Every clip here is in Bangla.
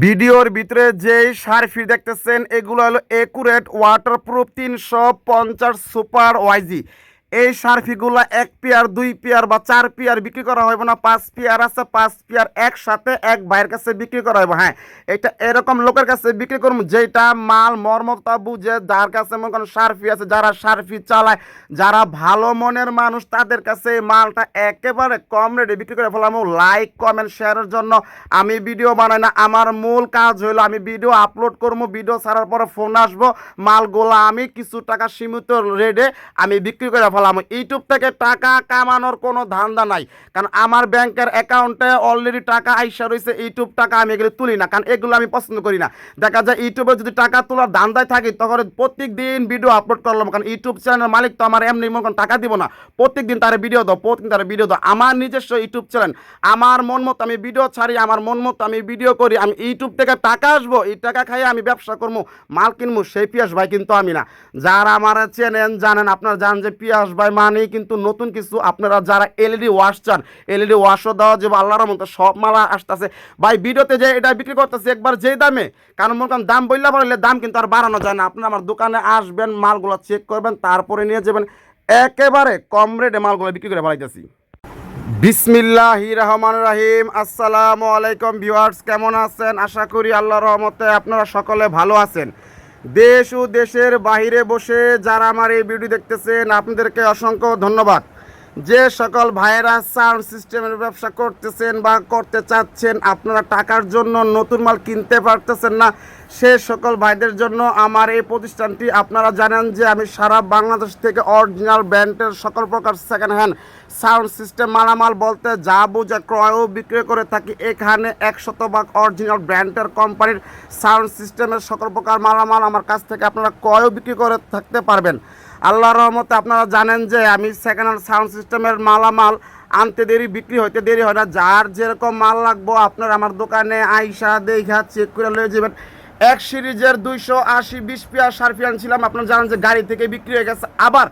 ভিডিওর ভিতরে যেই সারফি দেখতেছেন এগুলো হলো একুরেট ওয়াটারপ্রুফ তিনশো পঞ্চাশ সুপার ওয়াইজি এই সারফিগুলো এক পেয়ার, দুই পেয়ার বা চার পেয়ার বিক্রি করা হবে না। পাঁচ পেয়ার আছে, পাঁচ পেয়ার একসাথে এক ভাইয়ের কাছে বিক্রি করা হবে হ্যাঁ এটা এরকম লোকের কাছে বিক্রি করব যেটা মাল মর্মতা বুঝে যার কাছে মনে করেন সারফি আছে, যারা সারফি চালায়, যারা ভালো মনের মানুষ, তাদের কাছে এই মালটা একেবারে কম রেটে বিক্রি করে ফেলাম লাইক কমেন্ট শেয়ারের জন্য আমি ভিডিও বানাই না। আমার মূল কাজ হলো আমি ভিডিও আপলোড করব ভিডিও ছাড়ার পরে ফোন আসব। মালগুলো আমি কিছু টাকা সীমিত রেটে আমি বিক্রি করে ফেলাম ইউটিউব থেকে টাকা কামানোর কোনো ধান্দা নাই। কারণ আমার ব্যাংকের অ্যাকাউন্টে অলরেডি টাকা আইসা রয়েছে, ইউটিউব টাকা আমি এগুলো তুলি না। কারণ এগুলো আমি পছন্দ করি না। দেখা যায় ইউটিউবে যদি টাকা তোলার ধান্দায় থাকি, তখন প্রত্যেক দিন ভিডিও আপলোড করলাম কারণ ইউটিউব চ্যানেল মালিক তো আমার এমনি মনে করেন টাকা দিব না। প্রত্যেক দিন তারা ভিডিও দাও, প্রত্যেকদিন তারা ভিডিও দাও। আমার নিজস্ব ইউটিউব চ্যানেল আমার মন মতো আমি ভিডিও ছাড়ি, আমার মন মতো আমি ভিডিও করি, আমি ইউটিউব থেকে টাকা আসব, এই টাকা খাইয়ে আমি ব্যবসা করব মাল কিনবো সেই পিয়াস ভাই কিন্তু আমি না। যারা আমার চেনেন, জানেন, আপনারা জানেন যে পিয়াস ভাই মানেই কিন্তু নতুন কিছু আপনারা যারা এলইডি ওয়াশ চান, এলইডি ওয়াশও দেওয়া যাবে, আল্লাহর মতো সব মালা আসতেছে। ভাই, ভিডিওতে যে এটা বিক্রি করতেছে একবার যেই দামে, কারণ মনে করেন দাম বললে বললে দাম কিন্তু আর বাড়ানো যায় না। আপনারা আমার দোকানে আসবেন, মালগুলো চেক করবেন, তারপরে নিয়ে যাবেন। একেবারে কম রেটে মালগুলো বিক্রি করে বাড়াইতেছি। বিসমিল্লাহি রহমান রাহিম। আসসালামু আলাইকুম ভিউয়ার্স, কেমন আছেন? আশা করি আল্লাহ রহমতে আপনারা সকলে ভালো আছেন। দেশ ও দেশের বাহিরে বসে যারা আমার এই ভিডিও দেখতেছেন আপনাদেরকে অসংখ্য ধন্যবাদ। যে সকল ভাইয়েরা সাউন্ড সিস্টেমের ব্যবসা করতেছেন বা করতে চাচ্ছেন, আপনারা টাকার জন্য নতুন মাল কিনতে পারতেছেন না। সে সকল ভাইদের জন্য আমার এই প্রতিষ্ঠানটি, আপনারা জানেন যে আমি সারা বাংলাদেশ থেকে অরিজিনাল ব্র্যান্ডের সকল প্রকার সেকেন্ড হ্যান্ড সাউন্ড সিস্টেম মালামাল বলতে যা বোঝা ক্রয় ও বিক্রয় করে থাকি, এখানে একশত ভাগ অরিজিনাল ব্র্যান্ডের কোম্পানির সাউন্ড সিস্টেমের সকল প্রকার মালামাল আমার কাছ থেকে আপনারা ক্রয় বিক্রি করে থাকতে পারবেন। আল্লাহর রহমতে আপনারা জানেন যে আমি সেকেন্ড হ্যান্ড সাউন্ড সিস্টেমের মালামাল আনতে দেরি, বিক্রি হইতে দেরি হয় না। যার যেরকম মাল লাগবো, আপনার আমার দোকানে আইসা দেখা চেক করে লয়ে যাবেন। এক সিরিজের দুইশো আশি বিশ পিয়ার সারফি আনছিলাম। আপনারা জানেন যে গাড়ি থেকে বিক্রি হয়ে গেছে। আবার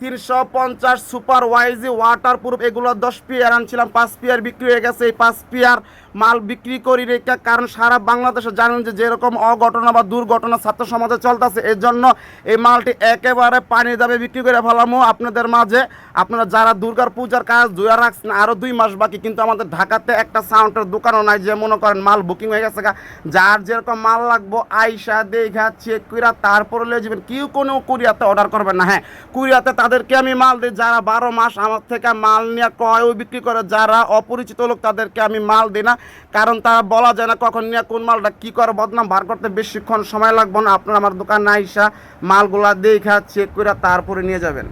তিনশো পঞ্চাশ সুপার ওয়াইজি ওয়াটার প্রুফ এগুলো দশ পিয়ার আনছিলাম। পাঁচ পিয়ার বিক্রি হয়ে গেছে। এই পাঁচ পিয়ার মাল বিক্রি করি রেখা কারণ সারা বাংলাদেশে জানেন যে যেরকম অঘটনা বা দুর্ঘটনা ছাত্র সমাজে চলতেছে এর জন্য এই মালটি একেবারে পানির দামে বিক্রি করে ফেলামো। আপনাদের মাঝে আপনারা যারা দুর্গার পূজার কাজ দুয়া রাখছেন আরও দুই মাস বাকি, কিন্তু আমাদের ঢাকাতে একটা সাউন্ডের দোকানও নাই যে মনে করেন মাল বুকিং হয়ে গেছে যার যেরকম মাল লাগবো, আইসা, দেখা চেক কইরা তারপরে লিয়ে যাবেন। কেউ কোনো কুরিয়াতে অর্ডার করবেন না হ্যাঁ। কুরিয়াতে তাদেরকে আমি মাল দিই, যারা বারো মাস আমার থেকে মাল নিয়ে ক্রয় বিক্রি করে, যারা অপরিচিত লোক তাদেরকে আমি মাল দিই না। কারণ তারা বলা যায় না কখন নিয়ে কোন মালটা কী করে, বদনাম বার করতে বেশিক্ষণ সময় লাগবে না। আপনারা আমার দোকানে আইসা মালগুলা দেখা, চেক করে তারপরে নিয়ে যাবেন।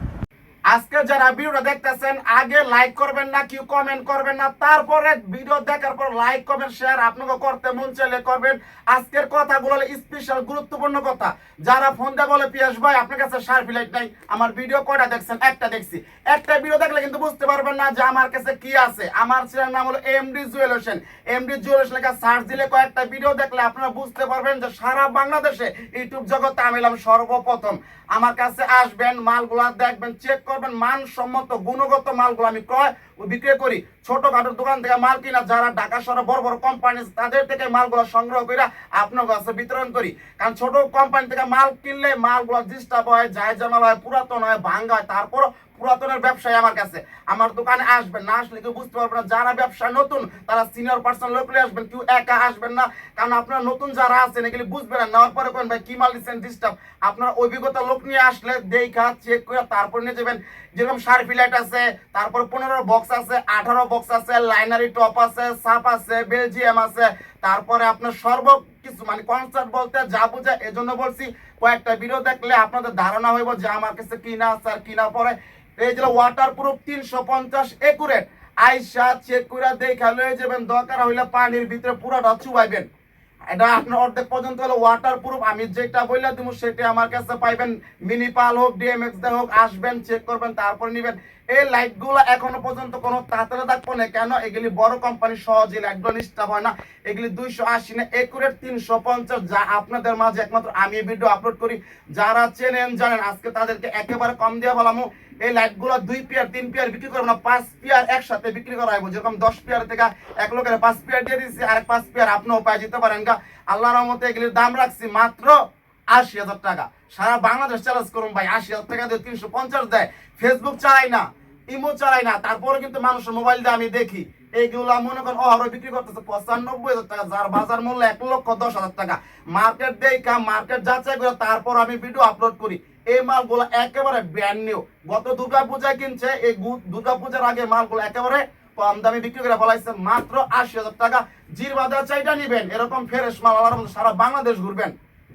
আজকে যারা ভিডিওটা দেখতেছেন, আগে লাইক করবেন না, কেউ কমেন্ট করবেন না। তারপরে ভিডিও দেখার পর লাইক কমেন্ট শেয়ার আপনাকে করতে মন চাইলে করবেন। আজকের কথাগুলো স্পেশাল গুরুত্বপূর্ণ কথা। যারা ফোন দিয়ে বলে, পিয়াস ভাই, আপনার কাছে শার্পি লাইট নাই। আমার ভিডিও কয়টা দেখছেন? একটা দেখছি। একটা ভিডিও দেখলে কিন্তু বুঝতে পারবেন না যে আমার কাছে কি আছে। আমার ছেলের নাম হলো এমডি জুয়েলেশন এমডি জুয়েলেশন লেখা সার্চ দিলে কয়েকটা ভিডিও দেখলে আপনারা বুঝতে পারবেন যে সারা বাংলাদেশে ইউটিউব জগতে আমি সর্বপ্রথম। আমার কাছে আসবেন, মালগুলা দেখবেন চেক করবেন মানসম্মত গুণগত মালগুলো আমি ক্রয় বিক্রয় করি। ছোটখাটো দোকান থেকে মাল কিনা যারা ঢাকা শহরে বড় বড় কোম্পানি তাদের থেকে মালগুলো সংগ্রহ করে আপনার কাছে বিতরণ করি। কারণ ছোট কোম্পানি থেকে মাল কিনলে মালগুলো ডিস্টার্ব হয় যায় জামাল হয়, পুরাতন হয়, ভাঙ্গা হয় তারপর পুরাতনের ব্যবসায়ী আমার কাছে। আমার দোকানে আসবেন না, আসলে কেউ বুঝতে পারবেন না যারা ব্যবসা নতুন, তারা সিনিয়র পার্সন লোক আসবেন, কেউ একা আসবেন না। কারণ আপনারা নতুন যারা আছেন, এগুলি বুঝবেন না নেওয়ার পরে কোন ভাই, কি মাল দিচ্ছেন ডিস্টার্ব আপনার অভিজ্ঞতা লোক নিয়ে আসলে দেখা চেক করে তারপর নিয়ে যাবেন। যেরকম শার্পি লাইট আছে, তারপর পনেরো বক্স আছে, আঠারো বক্স আছে, লাইনারি টপ আছে, সাপ আছে, বেলজিয়াম আছে তারপরে আপনার সর্ব কিছু মানে কনসার্ট বলতে যা বোঝা এজন্য বলছি, কয়েকটা ভিডিও দেখলে আপনাদের ধারণা হইব যে আমার কাছে কিনা আর কিনা পরে। এই যে ওয়াটার প্রুফ তিনশো পঞ্চাশ একুরেট আইসা চেক করে দেখা লয়ে যাবেন, দরকার হইলে পানির ভিতরে পুরাটা চুবাইবেন। এটা আপনার অর্ধেক পর্যন্ত হলো ওয়াটার প্রুফ আমি যেটা বললে দিব সেটা আমার কাছে পাইবেন। মিনি পাল হোক ডিএমএক্স দা হোক, আসবেন চেক করবেন, তারপর নেবেন। এই লাইটগুলো এখনও পর্যন্ত কোনো তাড়াতাড়ি থাকব না কেন? এগুলি বড় কোম্পানি সহজে একদম স্টাফ হয় না। এগুলি দুইশো আশি না, একুরেট তিনশো পঞ্চাশ, যা আপনাদের মাঝে একমাত্র আমি ভিডিও আপলোড করি। যারা চেনেন, জানেন, আজকে তাদেরকে একেবারে কম দিয়ে বলামো। এই লাইটগুলো দুই পেয়ার, তিন পেয়ার বিক্রি করব না পাঁচ পেয়ার একসাথে বিক্রি করা হবে যেরকম দশ পেয়ার থেকে এক লোকের পাঁচ পেয়ার দিয়ে দিচ্ছি আর পাঁচ পেয়ার আপনিও পাই যেতে পারেন। গা আল্লাহ রহমতে এগুলির দাম রাখছি মাত্র আশি হাজার টাকা। সারা বাংলাদেশ চ্যালেঞ্জ করুন ভাই, আশি হাজার টাকা দিয়ে তিনশো পঞ্চাশ দেয়। ফেসবুক চালাই না ইমো চালাই না তারপরে কিন্তু মানুষের মোবাইল দিয়ে আমি দেখি। এইগুলা মনে করেন অহরহ বিক্রি করতেছে পঁচানব্বই হাজার টাকা, যার বাজার মূল্য এক লক্ষ দশ হাজার টাকা। মার্কেট দেই কাম মার্কেট যাচাই করে তারপর আমি ভিডিও আপলোড করি। এই মালগুলো একেবারে ব্র্যান্ড নিউ গত দুর্গা পূজায় কিনছে, এই দুর্গা পূজার আগে মালগুলো একেবারে কম দামে বিক্রি করে ফেলাইছে, মাত্র আশি হাজার টাকা। জির বাজার চাইটা নিবেন, এরকম ফ্রেশ মাল আলার মতো সারা বাংলাদেশ ঘুরবেন।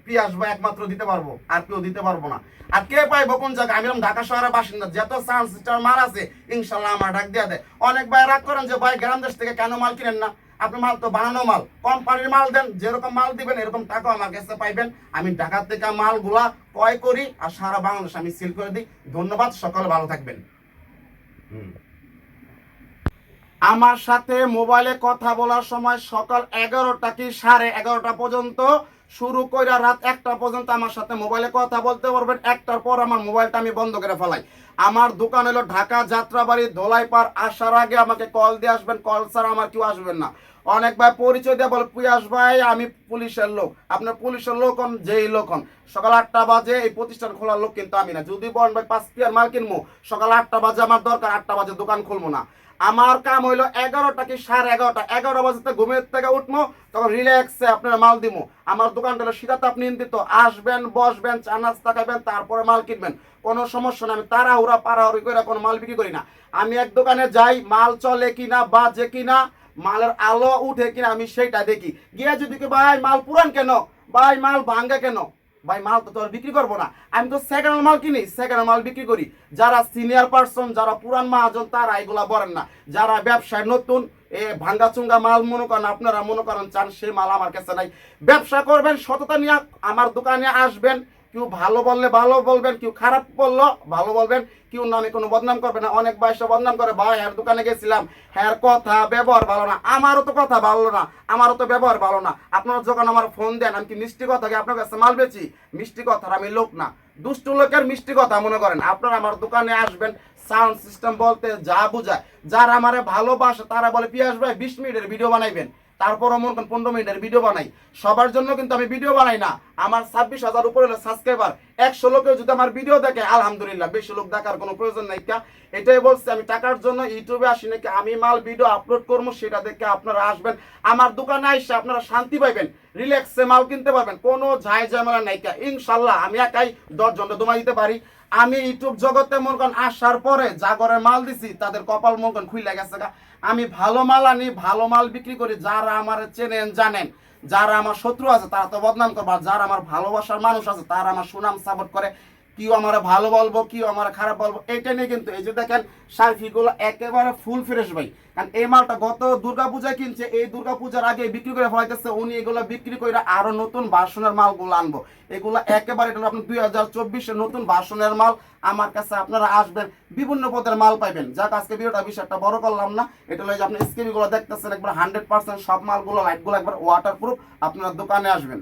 পিয়াস বা একমাত্র দিতে পারব, আর কেউ দিতে পারব না। আর কে পাইবো কোন জায়গায়? আমি ঢাকা শহরের বাসিন্দা, যত সাউন্ড সিস্টেম মাল আছে, ইনশাল্লাহ আমার ডাক দিয়ে দেয়। অনেক ভাই রাগ করেন যে, ভাই, গ্রাম দেশ থেকে কেন মাল কিনেন না? আপনি মাল তো বানানো মাল। কোম্পানির মাল দেন যেরকম মাল দিবেন এরকম টাকা আমার কাছে পাইবেন। আমি ঢাকা থেকে মালগুলা ক্রয় করি আর সারা বাংলাদেশ আমি সিল করে দিই। ধন্যবাদ সকলে ভালো থাকবেন। আমার সাথে মোবাইলে কথা বলার সময় সকাল এগারোটা কি সাড়ে এগারোটা পর্যন্ত শুরু করে রাত একটা পর্যন্ত আমার সাথে মোবাইলে কথা বলতে পারবেন। একটার পর আমার মোবাইলটা আমি বন্ধ করে ফেলাই। আমার দোকান হলো ঢাকা যাত্রাবাড়ি, ধোলাইপাড়। আসার আগে আমাকে কল দিয়ে আসবেন। কল ছাড়া আমার কেউ আসবেন না। অনেক ভাই পরিচয় দিয়ে বল পিয়াস ভাই, আমি পুলিশের লোক। আপনার পুলিশের লোক হন, যেই লোক হন। সকাল আটটা বাজে, এই প্রতিষ্ঠান খোলার লোক কিন্তু আমি না। যদি বলেন ভাই, পাঁচ পিয়ার মাল কিনবো, সকাল আটটা বাজে আমার দরকার, আটটা বাজে দোকান খুলবো না। আমার কাম হইল এগারোটা কি সাড়ে এগারোটা? এগারো বাজে ঘুমের থেকে উঠবো তখন রিল্যাক্সে আপনার মাল দিব আমার দোকানটা হলো শীতাতে আপনি নিন্দিত। আসবেন, বসবেন, চা নাস্তা খাবেন তারপরে মাল কিনবেন। কোনো সমস্যা না আমি তাড়াহুড়া পাড়াহুড়ি করে কোনো মাল বিক্রি করি না। আমি এক দোকানে যাই, মাল চলে কিনা, বাজে কিনা, মালের আলো উঠে কিনা, আমি সেইটা দেখি। গিয়ে যদি ভাই, মাল পুরান কেন? ভাই, মাল ভাঙ্গা কেন? ভাই, মাল তো তোর বিক্রি করব না। আমি তো সেকেন্ড মাল কিনি সেকেন্ড মাল বিক্রি করি। যারা সিনিয়র পার্সন যারা পুরান মহাজন, তারা এগুলা বলেন না। যারা ব্যবসায় নতুন, এ ভাঙ্গা চুঙ্গা মাল মনে করেন, আপনারা মনে করেন চান সে মাল আমার কাছে নাই। ব্যবসা করবেন, সততা নিয়ে আমার দোকানে আসবেন কেউ ভালো বললে ভালো বলবেন, কেউ খারাপ বলল ভালো বলবেন, কেউ নামে কোনো বদনাম করবে না। অনেক বয়সে বদনাম করে, ভাই হ্যার দোকানে গেছিলাম। হ্যার কথা, ব্যবহার ভালো না। আমারও তো কথা ভালো না, আমারও তো ব্যবহার ভালো না। আপনারা যখন আমার ফোন দেন, আমি কি মিষ্টি কথা কি আপনার কাছে মাল বেচি? মিষ্টি কথার আমি লোক না। দুষ্টু লোকের মিষ্টি কথা মনে করেন। আপনারা আমার দোকানে আসবেন সাউন্ড সিস্টেম বলতে যা বুঝায়। যারা আমারে ভালোবাসে, তারা বলে, পিয়াস ভাই, বিশ মিনিটের ভিডিও বানাইবেন। তারপর মনে করেন পনেরো মিনিটের ভিডিও বানাই। সবার জন্য কিন্তু আমি ভিডিও বানাই না। আমার ছাব্বিশ হাজার উপরে সাবস্ক্রাইবার একশো লোকেও যদি আমার ভিডিও দেখে, আলহামদুলিল্লাহ, বেশি লোক দেখার কোনো প্রয়োজন নাই কা। এটাই বলছি, আমি টাকার জন্য ইউটিউবে আসি নাকি আমি মাল ভিডিও আপলোড করব সেটা দেখে আপনারা আসবেন। আমার দোকানে এসে আপনারা শান্তি পাইবেন। রিল্যাক্সে মাল কিনতে পারবেন। কোনো ঝাই ঝামেলা নাই কা। ইনশাল্লাহ, আমি একাই দশ জনটা দমা দিতে পারি। আমি ইউটিউব জগতে মনে আসার পরে যা করে মাল দিছি, তাদের কপাল মনে করেন খুইলা গেছে গা। আমি ভালো মাল আনি, ভালো মাল বিক্রি করি, যারা আমার চেনেন, জানেন। যারা আমার শত্রু আছে, তারা তো বদনাম করবে। আর যারা আমার ভালোবাসার মানুষ আছে, তারা আমার সুনাম সাপোর্ট করে। কেউ আমার ভালো বলব, কেউ আমার খারাপ বলব এটা নিয়ে কিন্তু এই যে দেখেন সার্ফিগুলো একেবারে ফুল ফ্রেশ ভাই। কারণ এই মালটা গত দুর্গা পূজায় কিনছে, এই দুর্গা পূজার আগে বিক্রি করে ফলাইতেছে, উনি এগুলো বিক্রি করে আরও নতুন ভার্সনের মালগুলো আনব। এগুলো একেবারে এটা দুই হাজার চব্বিশের নতুন ভার্সনের মাল। আমার কাছে আপনারা আসবেন, বিভিন্ন পদের মাল পাইবেন। যাক, আজকে ভিডিওটা বেশি একটা বড় করলাম না। এটা হলো যে আপনি স্ক্রিনগুলো দেখতেছেন, একবার হান্ড্রেড পার্সেন্ট সব মালগুলো লাইটগুলো একবার ওয়াটার প্রুফ আপনারা দোকানে আসবেন।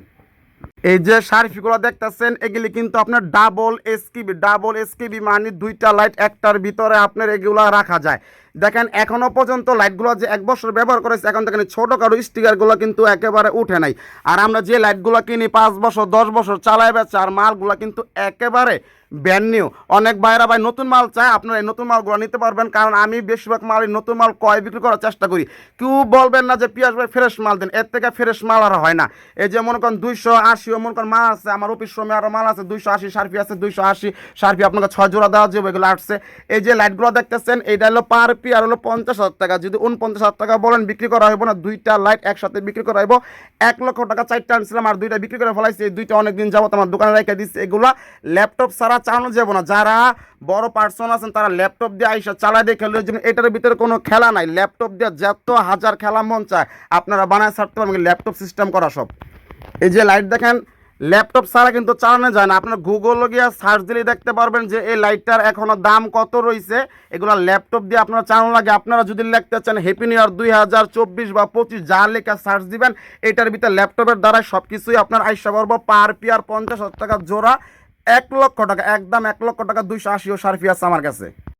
এই যে সার্ফিগুলো দেখতেছেন, এগুলি কিন্তু আপনার ডাবল এসকিবি ডাবল এসকিবি মানে দুইটা লাইট একটার ভিতরে আপনার এগুলো রাখা যায়। দেখেন, এখনও পর্যন্ত লাইটগুলো যে এক বছর ব্যবহার করেছে, এখন দেখেন ছোটো কারও স্টিকারগুলো কিন্তু একেবারে উঠে নাই। আর আমরা যে লাইটগুলো কিনি পাঁচ বছর, দশ বছর চালাই বেচে, আর মালগুলো কিন্তু একেবারে ব্যান নিউ অনেক বাইরা ভাই, নতুন মাল চায়, আপনারা এই নতুন মালগুলো নিতে পারবেন, কারণ আমি বেশিরভাগ মাল নতুন মাল কয় বিক্রি করার চেষ্টা করি। কেউ বলবেন না যে পিয়াস ভাই, ফ্রেশ মাল দেন। এর থেকে ফ্রেশ মাল আর হয় না। এই যে মনে করেন দুইশো আশিও মনে করেন মাল আছে, আমার অফিস সময় আরও মাল আছে, দুইশো আশি সার্ফি আছে, দুইশো আশি সার্ফি আপনাকে ছয় জোড়া দেওয়া যাবে, এগুলো আসছে। এই যে লাইটগুলো দেখতেছেন এইটা হলো পার আর হলো পঞ্চাশ হাজার টাকা। যদি উনপঞ্চাশ হাজার টাকা বলেন, বিক্রি করা হইব না। দুইটা লাইট একসাথে বিক্রি করা হইব। এক লক্ষ টাকা চারটা আনছিলাম আর দুইটা বিক্রি করে ফেলাইছি। এই দুইটা অনেকদিন যাবত আমার দোকানে রেখে দিচ্ছি এগুলা ল্যাপটপ ছাড়া চালানো যাব না। যারা বড় পার্সন আছেন, তারা ল্যাপটপ দিয়ে আইসা চালাই দিয়ে খেলে জন্য এটার ভিতরে কোনো খেলা নাই। ল্যাপটপ দিয়ে যত হাজার খেলা মন চায়, আপনারা বানায় ছাড়তে পারবেন। ল্যাপটপ সিস্টেম করা সব। এই যে লাইট দেখেন ল্যাপটপ ছাড়া কিন্তু চালানো যায় না। আপনার গুগল গিয়ে সার্চ দিলেই দেখতে পারবেন যে এই লাইটটার এখনও দাম কত রয়েছে এগুলো ল্যাপটপ দিয়ে আপনারা চালানো লাগে। আপনারা যদি লিখতে চান হ্যাপি নিউ ইয়ার দুই হাজার চব্বিশ বা পঁচিশ, যা লেখা সার্চ দিবেন, এটার ভিতরে ল্যাপটপের দ্বারা সব কিছুই আপনার আইসা পারব পার পিয়ার পঞ্চাশ হাজার টাকা জোড়া, এক লক্ষ টাকা, একদম এক লক্ষ টাকা দুইশো আশিও সার্ফি আছে আমার কাছে।